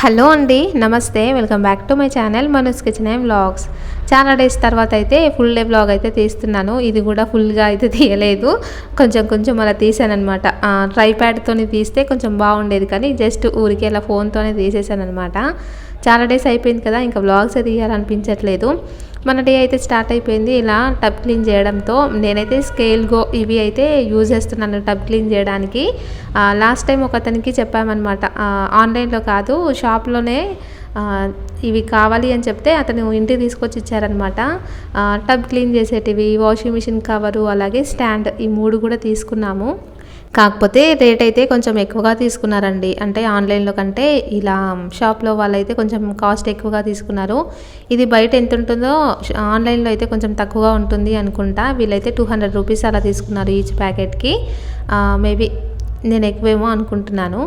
Hello అండి నమస్తే. Welcome back to my channel Manoj kitchen and vlogs. చాలా days తర్వాత అయితే ఫుల్ డే వ్లాగ్ అయితే తీస్తున్నాను. ఇది కూడా ఫుల్గా అయితే తీయలేదు. కొంచెం కొంచెం అలా తీసాను అనమాట ట్రైప్యాడ్తోని తీస్తే కొంచెం బాగుండేది కానీ జస్ట్ ఊరికే అలా ఫోన్తోనే తీసేసాను అనమాట చాలా డేస్ అయిపోయింది కదా ఇంకా వ్లాగ్స్ తీయాలనిపించట్లేదు. మన డే అయితే స్టార్ట్ అయిపోయింది. ఇలా టబ్ క్లీన్ చేయడంతో నేనైతే స్కేల్ గో ఇవి అయితే యూజ్ చేస్తున్నాను టబ్ క్లీన్ చేయడానికి. లాస్ట్ టైం ఒక అతనికి చెప్పామన్నమాట. ఆన్లైన్లో కాదు షాప్లోనే ఇవి కావాలి అని చెప్తే అతను ఇంటికి తీసుకొచ్చి ఇచ్చారనమాట టబ్ క్లీన్ చేసేటివి వాషింగ్ మిషన్ కవరు అలాగే స్టాండ్ ఈ మూడు కూడా తీసుకున్నాము. కాకపోతే రేట్ అయితే కొంచెం ఎక్కువగా తీసుకున్నారండి. అంటే ఆన్లైన్లో కంటే ఇలా షాప్లో వాళ్ళైతే కొంచెం కాస్ట్ ఎక్కువగా తీసుకున్నారు. ఇది బయట ఎంత ఉంటుందో ఆన్లైన్లో అయితే కొంచెం తక్కువగా ఉంటుంది అనుకుంటా. వీళ్ళైతే టూ హండ్రెడ్ రూపీస్ అలా తీసుకున్నారు ఈచ్ ప్యాకెట్కి. మేబీ నేను ఎక్కువేమో అనుకుంటున్నాను.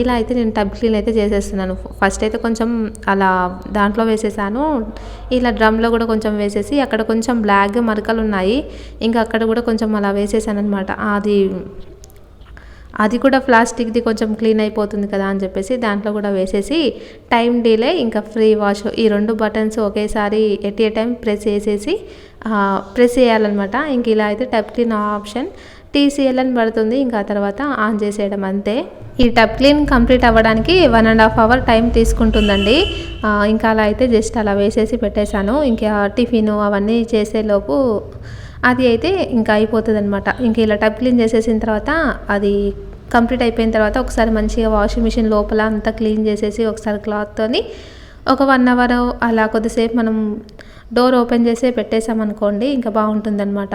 ఇలా అయితే నేను టబ్ క్లీన్ అయితే చేసేస్తున్నాను. ఫస్ట్ అయితే కొంచెం అలా దాంట్లో వేసేసాను. ఇలా డ్రమ్లో కూడా కొంచెం వేసేసి అక్కడ కొంచెం బ్లాక్ మరకలు ఉన్నాయి ఇంకా అక్కడ కూడా కొంచెం అలా వేసేసాను అనమాట అది అది కూడా ప్లాస్టిక్ది కొంచెం క్లీన్ అయిపోతుంది కదా అని చెప్పేసి దాంట్లో కూడా వేసేసి టైం డిలే ఇంకా ఫ్రీ వాష్ ఈ రెండు బటన్స్ ఒకేసారి ఎట్ ఏ టైం ప్రెస్ చేసేసి ప్రెస్ చేయాలన్నమాట. ఇంక ఇలా అయితే టబ్ క్లీన్ ఆప్షన్ టీసీఎల్ అని పడుతుంది. ఇంకా తర్వాత ఆన్ చేసేయడం అంతే. ఈ టబ్ క్లీన్ కంప్లీట్ అవ్వడానికి one and half hour time తీసుకుంటుందండి. ఇంకా అలా అయితే జస్ట్ అలా వేసేసి పెట్టేశాను. ఇంకా టిఫిన్ అవన్నీ చేసేలోపు అది అయితే ఇంకా అయిపోతుంది అనమాట ఇంకా ఇలా టబ్ క్లీన్ చేసేసిన తర్వాత అది కంప్లీట్ అయిపోయిన తర్వాత ఒకసారి మంచిగా వాషింగ్ మిషన్ లోపల అంతా క్లీన్ చేసేసి ఒకసారి క్లాత్తోని ఒక వన్ అవర్ అలా కొద్దిసేపు మనం డోర్ ఓపెన్ చేసి పెట్టేసామనుకోండి ఇంకా బాగుంటుంది అనమాట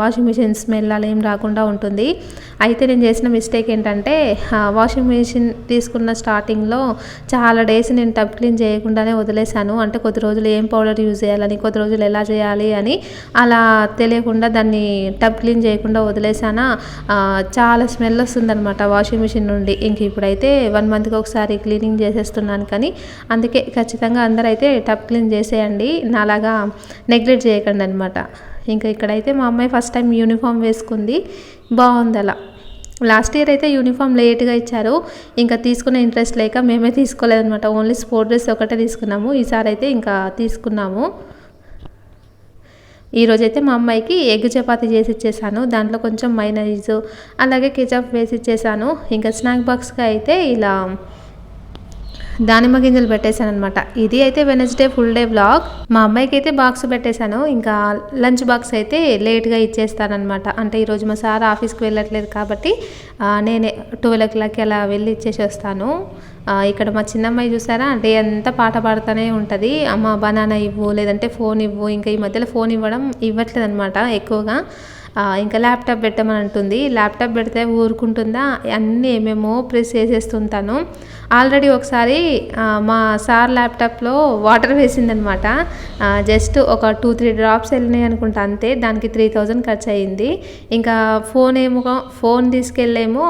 వాషింగ్ మిషన్ స్మెల్ అలా ఏం రాకుండా ఉంటుంది. అయితే నేను చేసిన మిస్టేక్ ఏంటంటే వాషింగ్ మిషన్ తీసుకున్న స్టార్టింగ్లో చాలా డేస్ నేను టబ్ క్లీన్ చేయకుండానే వదిలేశాను. అంటే కొద్ది రోజులు ఏం పౌడర్ యూజ్ చేయాలని కొద్ది రోజులు ఎలా చేయాలి అని అలా తెలియకుండా దాన్ని టబ్ క్లీన్ చేయకుండా వదిలేసానా చాలా స్మెల్ వస్తుందన్నమాట వాషింగ్ మిషన్ నుండి. ఇంక ఇప్పుడైతే వన్ మంత్కి ఒకసారి క్లీనింగ్ చేసేస్తున్నాను కానీ అందుకే ఖచ్చితంగా అందరైతే టబ్ క్లీన్ చేసేయండి. నాలాగా నెగ్లెక్ట్ చేయకండి అనమాట ఇంకా ఇక్కడైతే మా అమ్మాయి ఫస్ట్ టైం యూనిఫామ్ వేసుకుంది. బాగుంది అలా లాస్ట్ ఇయర్ అయితే యూనిఫామ్ లేట్గా ఇచ్చారు. ఇంకా తీసుకునే ఇంట్రెస్ట్ లేక మేమే తీసుకోలేదనమాట ఓన్లీ స్పోర్ట్ డ్రెస్ ఒకటే తీసుకున్నాము. ఈసారి అయితే ఇంకా తీసుకున్నాము. ఈరోజైతే మా అమ్మాయికి ఎగ్ చపాతీ చేసి ఇచ్చేసాను. దాంట్లో కొంచెం మైనైజ్ అలాగే కెచప్ వేసి ఇచ్చేసాను. ఇంకా స్నాక్ బాక్స్గా అయితే ఇలా దానిమ్మ గింజలు పెట్టేశాను అనమాట ఇది అయితే వెనస్డే ఫుల్ డే బ్లాగ్ మా అమ్మాయికి అయితే బాక్స్ పెట్టేశాను. ఇంకా లంచ్ బాక్స్ అయితే లేట్గా ఇచ్చేస్తానమాట అంటే ఈరోజు మా సార్ ఆఫీస్కి వెళ్ళట్లేదు కాబట్టి నేనే ట్వెల్వ్ ఓ క్లాక్కి అలా వెళ్ళి ఇచ్చేసి వస్తాను. ఇక్కడ మా చిన్నమ్మాయి చూసారా? అంటే ఎంత పాట పాడుతూనే ఉంటుంది. అమ్మ బనానా ఇవ్వు లేదంటే ఫోన్ ఇవ్వు. ఇంకా ఈ మధ్యలో ఫోన్ ఇవ్వడం ఇవ్వట్లేదు అనమాట ఎక్కువగా. ఇంకా ల్యాప్టాప్ పెట్టమని అంటుంది. ల్యాప్టాప్ పెడితే ఊరుకుంటుందా? అన్నీ ఏమేమో ప్రెస్ చేసేస్తుంటాను ఆల్రెడీ ఒకసారి మా సార్ ల్యాప్టాప్లో వాటర్ వేసిందనమాట. జస్ట్ ఒక టూ త్రీ డ్రాప్స్ వెళ్ళినాయి అనుకుంటా అంతే. దానికి త్రీ థౌజండ్ ఖర్చు అయ్యింది ఇంకా ఫోన్ ఏమో ఫోన్ తీసుకెళ్ళేమో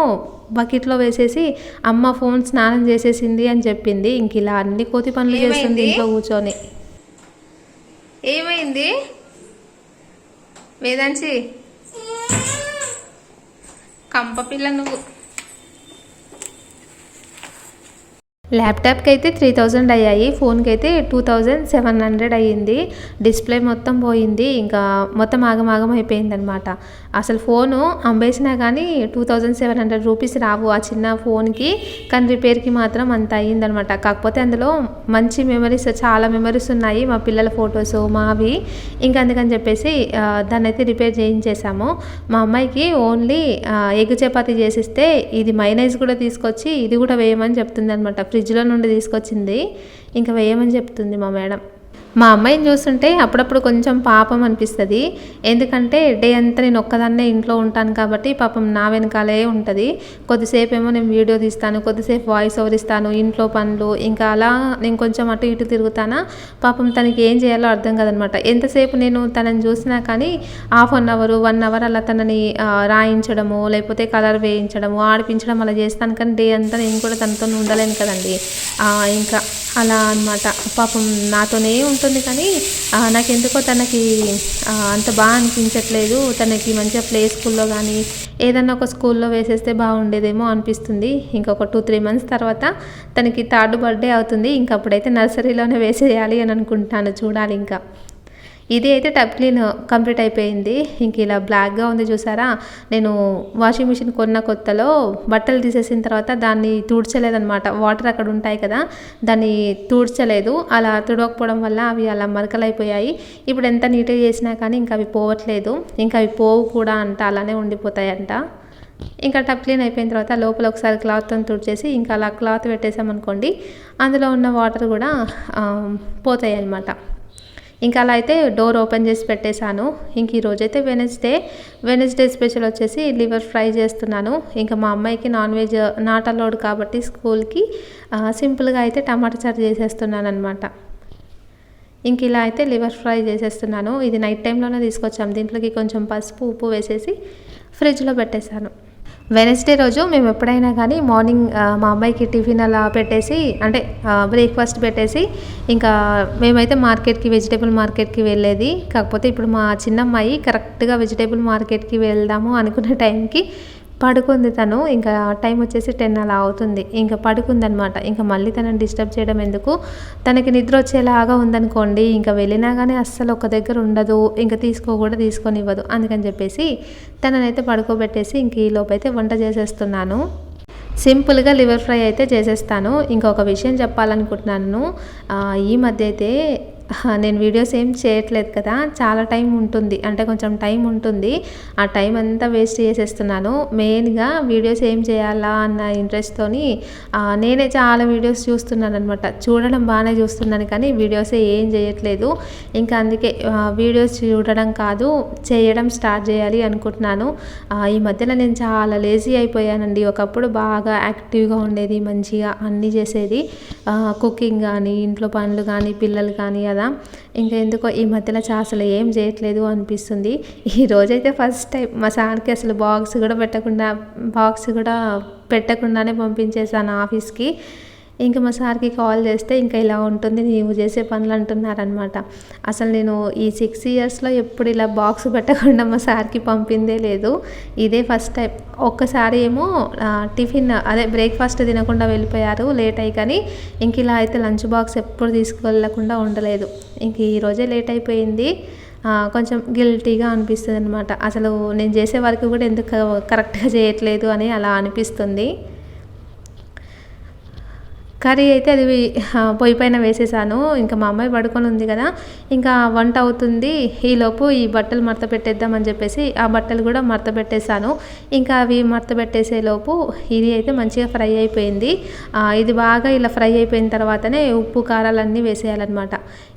బకెట్లో వేసేసి అమ్మ ఫోన్ స్నానం చేసేసింది అని చెప్పింది. ఇంక ఇలా అన్ని కోతి పనులు చేస్తుంది ఇంట్లో కూర్చొని. ఏమైంది? వేదాంచి కంప ల్యాప్టాప్కి అయితే త్రీ థౌజండ్ అయ్యాయి ఫోన్కి అయితే టూ థౌజండ్ సెవెన్ హండ్రెడ్ అయ్యింది డిస్ప్లే మొత్తం పోయింది ఇంకా మొత్తం ఆగమాగం అయిపోయింది అనమాట అసలు ఫోను అమ్మేసినా కానీ two thousand seven hundred rupees రావు ఆ చిన్న ఫోన్కి కానీ రిపేర్కి మాత్రం అంత అయ్యిందనమాట కాకపోతే అందులో మంచి మెమరీస్ చాలా మెమరీస్ ఉన్నాయి మా పిల్లల ఫొటోస్ మావి. ఇంకా అందుకని చెప్పేసి దాన్ని అయితే రిపేర్ చేయించేసాము. మా అమ్మాయికి ఓన్లీ ఎగ్ చపాతి చేసిస్తే ఇది మైనైజ్ కూడా తీసుకొచ్చి ఇది కూడా వేయమని చెప్తుంది అనమాట ఫ్రిడ్జ్లో నుండి తీసుకొచ్చింది. ఇంకా వేయమని చెప్తుంది మా మేడం. మా అమ్మాయిని చూస్తుంటే అప్పుడప్పుడు కొంచెం పాపం అనిపిస్తుంది. ఎందుకంటే డే అంతా నేను ఒక్కదాన్నే ఇంట్లో ఉంటాను కాబట్టి పాపం నా వెనకాలే ఉంటుంది. కొద్దిసేపు ఏమో నేను వీడియో తీస్తాను కొద్దిసేపు వాయిస్ ఓవర్ ఇస్తాను ఇంట్లో పనులు ఇంకా అలా నేను కొంచెం అటు ఇటు తిరుగుతానా? పాపం తనకి ఏం చేయాలో అర్థం కాదనమాట. ఎంతసేపు నేను తనని చూసినా కానీ half an hour one hour అలా తనని రాయించడము లేకపోతే కలర్ వేయించడము ఆడిపించడం అలా చేస్తాను కానీ డే అంతా నేను కూడా తనతో ఉండలేను కదండి. ఇంకా అలా అనమాట పాపం నాతోనే ఉంటుంది కానీ నాకు నాకెందుకో తనకి అంత బాగా అనిపించట్లేదు. తనకి మంచిగా ప్లే స్కూల్లో కానీ ఏదన్నా ఒక స్కూల్లో వేసేస్తే బాగుండేదేమో అనిపిస్తుంది. ఇంకొక టూ త్రీ మంత్స్ తర్వాత తనకి థర్డ్ బర్త్డే అవుతుంది. ఇంక అప్పుడైతే నర్సరీలోనే వేసేయాలి అని అనుకుంటాను. చూడాలి ఇంకా. ఇది అయితే టబ్ క్లీన్ కంప్లీట్ అయిపోయింది. ఇంక ఇలా బ్లాక్గా ఉంది చూసారా? నేను వాషింగ్ మిషన్ కొన్న కొత్తలో బట్టలు తీసేసిన తర్వాత దాన్ని తుడ్చలేదనమాట వాటర్ అక్కడ ఉంటాయి కదా దాన్ని తుడ్చలేదు. అలా తుడవకపోవడం వల్ల అవి అలా మరకలైపోయాయి. ఇప్పుడు ఎంత నీట్గా చేసినా కానీ ఇంకా అవి పోవట్లేదు. ఇంకా అవి పోవు కూడా అంట అలానే ఉండిపోతాయంట. ఇంకా టప్ క్లీన్ అయిపోయిన తర్వాత లోపల ఒకసారి క్లాత్తో తుడిచేసి ఇంకా అలా క్లాత్ పెట్టేసామనుకోండి అందులో ఉన్న వాటర్ కూడా పోతాయి అన్నమాట ఇంకా అలా అయితే డోర్ ఓపెన్ చేసి పెట్టేశాను. ఇంక ఈరోజైతే వెనస్డే వెనస్డే స్పెషల్ వచ్చేసి లివర్ ఫ్రై చేస్తున్నాను. ఇంకా మా అమ్మాయికి నాన్ వెజ్ నాట్ అలౌడ్ కాబట్టి స్కూల్కి సింపుల్గా అయితే టమాటా చారు చేసేస్తున్నాను అనమాట ఇంక ఇలా అయితే లివర్ ఫ్రై చేసేస్తున్నాను. ఇది నైట్ టైంలోనే తీసుకొచ్చాము దీంట్లోకి కొంచెం పసుపు ఉప్పు వేసేసి ఫ్రిడ్జ్లో పెట్టేశాను. వెనస్డే రోజు మేము ఎప్పుడైనా కానీ మార్నింగ్ మా అమ్మాయికి టిఫిన్ అలా పెట్టేసి అంటే బ్రేక్ఫాస్ట్ పెట్టేసి ఇంకా మేమైతే మార్కెట్కి వెజిటేబుల్ మార్కెట్కి వెళ్ళేది. కాకపోతే ఇప్పుడు మా చిన్నమ్మాయి కరెక్ట్గా వెజిటేబుల్ మార్కెట్కి వెళ్దాము అనుకున్న టైంకి పడుకుంది తను. ఇంకా టైం వచ్చేసి టెన్ అలా అవుతుంది. ఇంకా పడుకుందనమాట. ఇంకా మళ్ళీ తనని డిస్టర్బ్ చేయడం ఎందుకు? తనకి నిద్ర వచ్చేలాగా ఉందనుకోండి. ఇంకా వెళ్ళినా కానీ అస్సలు ఒక దగ్గర ఉండదు. ఇంకా తీసుకో కూడా తీసుకొని ఇవ్వదు అందుకని చెప్పేసి తననైతే పడుకోబెట్టేసి ఇంక ఈ లోపైతే వంట చేసేస్తున్నాను. సింపుల్గా లివర్ ఫ్రై అయితే చేసేస్తాను. ఇంకొక విషయం చెప్పాలనుకుంటున్నాను. ఈ మధ్య అయితే నేను వీడియోస్ ఏం చేయట్లేదు కదా. చాలా టైం ఉంటుంది. అంటే కొంచెం టైం ఉంటుంది. ఆ టైం అంతా వేస్ట్ చేసేస్తున్నాను. మెయిన్గా వీడియోస్ ఏం చేయాలా అన్న ఇంట్రెస్ట్తో నేనే చాలా వీడియోస్ చూస్తున్నాను అనమాట చూడడం బాగానే చూస్తున్నాను కానీ వీడియోస్ ఏం చేయట్లేదు. ఇంకా అందుకే వీడియోస్ చూడడం కాదు చేయడం స్టార్ట్ చేయాలి అనుకుంటున్నాను. ఈ మధ్యన నేను చాలా లేజీ అయిపోయానండి. ఒకప్పుడు బాగా యాక్టివ్గా ఉండేది మంచిగా అన్నీ చేసేది. కుకింగ్ కానీ ఇంట్లో పనులు కానీ పిల్లలు కానీ కదా? ఇంకా ఎందుకో ఈ మధ్యలో చా అసలు ఏం చేయట్లేదు అనిపిస్తుంది. ఈ రోజైతే ఫస్ట్ టైం మా సార్కి అసలు బాక్స్ కూడా పెట్టకుండా బాక్స్ కూడా పెట్టకుండానే పంపించేసాను ఆఫీస్కి ఇంకా మా సార్కి కాల్ చేస్తే ఇంకా ఇలా ఉంటుంది నీవు చేసే పనులు అంటున్నారనమాట అసలు నేను ఈ సిక్స్ ఇయర్స్లో ఎప్పుడు ఇలా బాక్స్ పెట్టకుండా మా సార్కి పంపిందే లేదు. ఇదే ఫస్ట్ టైం ఒక్కసారి ఏమో టిఫిన్ అదే బ్రేక్ఫాస్ట్ తినకుండా వెళ్ళిపోయారు లేట్ అయ్యి కానీ ఇంక ఇలా అయితే లంచ్ బాక్స్ ఎప్పుడు తీసుకువెళ్ళకుండా ఉండలేదు. ఇంక ఈరోజే లేట్ అయిపోయింది. కొంచెం గిల్టీగా అనిపిస్తుంది అనమాట అసలు నేను చేసే వరకు కూడా ఎందుకు కరెక్ట్గా చేయట్లేదు అని అలా అనిపిస్తుంది. కర్రీ అయితే అది పొయ్యి పైన వేసేసాను. ఇంకా మా అమ్మాయి పడుకొని ఉంది కదా. ఇంకా వంట అవుతుంది. ఈలోపు ఈ బట్టలు మడత పెట్టేద్దామని చెప్పేసి ఆ బట్టలు కూడా మడత పెట్టేశాను. ఇంకా అవి మడత పెట్టేసే లోపు ఇది అయితే మంచిగా ఫ్రై అయిపోయింది. ఇది బాగా ఇలా ఫ్రై అయిపోయిన తర్వాతనే ఉప్పు కారాలన్నీ వేసేయాలన్నమాట.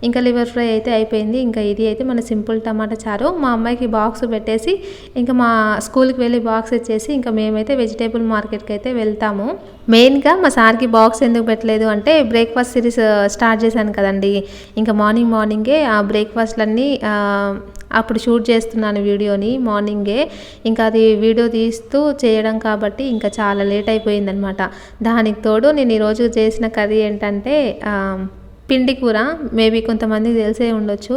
ఇంకా లివర్ ఫ్రై అయితే అయిపోయింది. ఇంకా ఇది అయితే మన సింపుల్ టమాటా చారు. మా అమ్మాయికి బాక్స్ పెట్టేసి ఇంకా మా స్కూల్కి వెళ్ళి బాక్స్ ఇచ్చేసి ఇంకా మేమైతే వెజిటేబుల్ మార్కెట్కి అయితే వెళ్తాము. మెయిన్గా మా సార్కి బాక్స్ ఎందుకు పెట్టలేదు అంటే బ్రేక్ఫాస్ట్ సిరీస్ స్టార్ట్ చేశాను కదండి. ఇంకా మార్నింగ్ మార్నింగే ఆ బ్రేక్ఫాస్ట్లన్నీ అప్పుడు షూట్ చేస్తున్నాను వీడియోని మార్నింగే ఇంకా అది వీడియో తీస్తూ చేయడం కాబట్టి ఇంకా చాలా లేట్ అయిపోయిందనమాట దానికి తోడు నేను ఈరోజు చేసిన కర్రీ ఏంటంటే పిండి కూర. మేబీ కొంతమంది తెలిసే ఉండొచ్చు.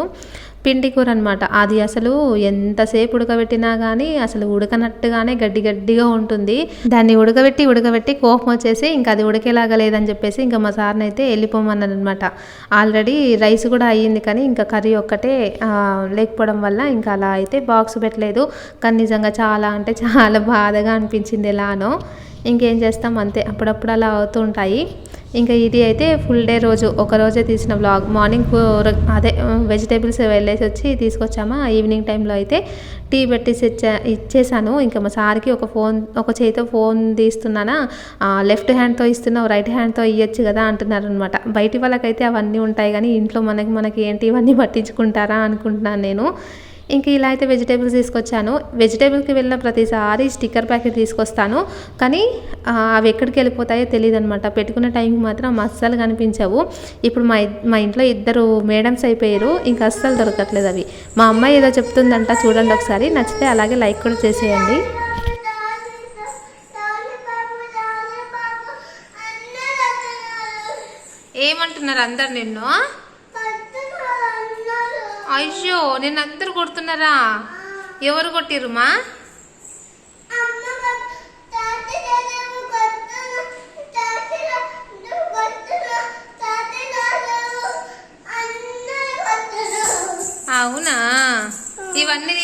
పిండి కూర అనమాట అది అసలు ఎంతసేపు ఉడకబెట్టినా కానీ అసలు ఉడకనట్టుగానే గడ్డి గడ్డిగా ఉంటుంది. దాన్ని ఉడకబెట్టి ఉడకబెట్టి కోపం వచ్చేసి ఇంకా అది ఉడికేలాగా లేదని చెప్పేసి ఇంకా మా సార్ని అయితే వెళ్ళిపోమన్నాను అనమాట ఆల్రెడీ రైస్ కూడా అయ్యింది కానీ ఇంకా కర్రీ ఒక్కటే లేకపోవడం వల్ల ఇంకా అలా అయితే బాక్స్ పెట్టలేదు. కానీ నిజంగా చాలా అంటే చాలా బాధగా అనిపించింది ఎలానో. ఇంకేం చేస్తాం అంతే. అప్పుడప్పుడు అలా అవుతూ ఉంటాయి. ఇంకా ఇది అయితే ఫుల్ డే రోజు. ఒక రోజే తీసిన బ్లాగ్ మార్నింగ్ అదే వెజిటేబుల్స్ వెళ్ళేసి వచ్చి తీసుకొచ్చామా. ఈవినింగ్ టైంలో అయితే టీ పెట్టేసి ఇచ్చా ఇచ్చేసాను. ఇంకా మా సార్కి ఒక ఫోన్ ఒక చేతితో ఫోన్ తీస్తున్నానా. లెఫ్ట్ హ్యాండ్తో ఇస్తున్నావు రైట్ హ్యాండ్తో ఇవ్వచ్చు కదా అంటున్నారు అనమాట బయటి వాళ్ళకైతే అవన్నీ ఉంటాయి కానీ ఇంట్లో మనకి మనకి ఏంటి ఇవన్నీ పట్టించుకుంటారా అనుకుంటున్నాను నేను. ఇంక ఇలా అయితే వెజిటేబుల్స్ తీసుకొచ్చాను. వెజిటేబుల్కి వెళ్ళిన ప్రతిసారి స్టిక్కర్ ప్యాకెట్ తీసుకొస్తాను. కానీ అవి ఎక్కడికి వెళ్ళిపోతాయో తెలియదు అనమాట పెట్టుకున్న టైంకి మాత్రం అస్సలు కనిపించవు. ఇప్పుడు మా మా ఇంట్లో ఇద్దరు మేడమ్స్ అయిపోయారు. ఇంకా అస్సలు దొరకట్లేదు అవి. మా అమ్మాయి ఏదో చెప్తుందంట చూడండి ఒకసారి. నచ్చితే అలాగే లైక్ కూడా చేసేయండి. ఏమంటున్నారు అందరు నిన్ను? అయ్యో నిన్ను అందరు కొడుతున్నారా? ఎవరు కొట్టిరుమా అవునా? ఇవన్నీ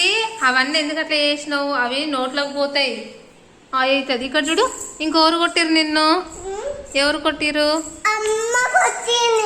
అవన్నీ ఎందుకు అట్లా చేసినావు? అవి నోట్లోకి పోతాయి. అవుతుంది ఇక్కడ చూడు ఇంకెవరు కొట్టిరు నిన్ను. ఎవరు కొట్టిరు అమ్మ కొట్టింది.